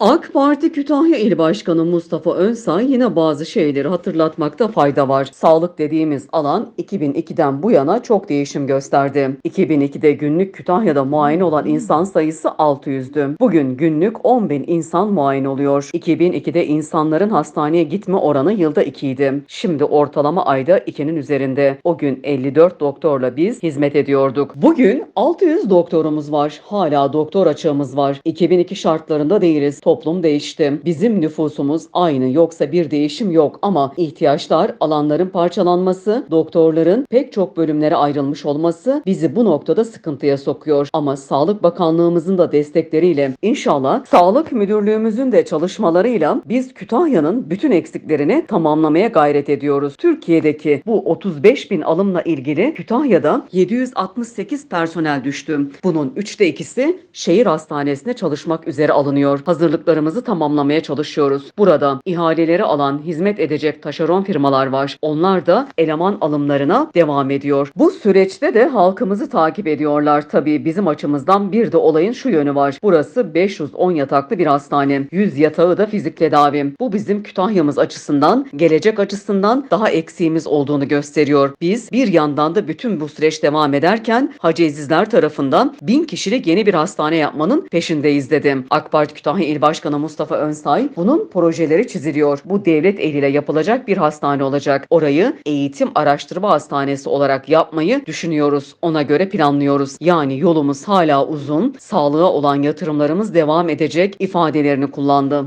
AK Parti Kütahya İl Başkanı Mustafa Önsay yine bazı şeyleri hatırlatmakta fayda var. Sağlık dediğimiz alan 2002'den bu yana çok değişim gösterdi. 2002'de günlük Kütahya'da muayene olan insan sayısı 600'dü. Bugün günlük 10 bin insan muayene oluyor. 2002'de insanların hastaneye gitme oranı yılda 2 idi. Şimdi ortalama ayda 2'nin üzerinde. O gün 54 doktorla biz hizmet ediyorduk. Bugün 600 doktorumuz var. Hala doktor açığımız var. 2002 şartlarında değiliz. Toplum değişti. Bizim nüfusumuz aynı yoksa bir değişim yok ama ihtiyaçlar, alanların parçalanması, doktorların pek çok bölümlere ayrılmış olması bizi bu noktada sıkıntıya sokuyor. Ama Sağlık Bakanlığımızın da destekleriyle inşallah Sağlık Müdürlüğümüzün de çalışmalarıyla biz Kütahya'nın bütün eksiklerini tamamlamaya gayret ediyoruz. Türkiye'deki bu 35 bin alımla ilgili Kütahya'da 768 personel düştü. Bunun üçte ikisi şehir hastanesine çalışmak üzere alınıyor. Hazırlıklarımızı tamamlamaya çalışıyoruz. Burada ihaleleri alan, hizmet edecek taşeron firmalar var. Onlar da eleman alımlarına devam ediyor. Bu süreçte de halkımızı takip ediyorlar. Tabii bizim açımızdan bir de olayın şu yönü var. Burası 510 yataklı bir hastane. 100 yatağı da fizik tedavi. Bu bizim Kütahya'mız açısından, gelecek açısından daha eksiğimiz olduğunu gösteriyor. Biz bir yandan da bütün bu süreç devam ederken Hacı Ezizler tarafından 1000 kişilik yeni bir hastane yapmanın peşindeyiz dedim. AK Parti Kütahya İl Başkanı Mustafa Önsay bunun projeleri çiziliyor. Bu devlet eliyle yapılacak bir hastane olacak. Orayı eğitim araştırma hastanesi olarak yapmayı düşünüyoruz. Ona göre planlıyoruz. Yani yolumuz hala uzun, sağlığa olan yatırımlarımız devam edecek ifadelerini kullandı.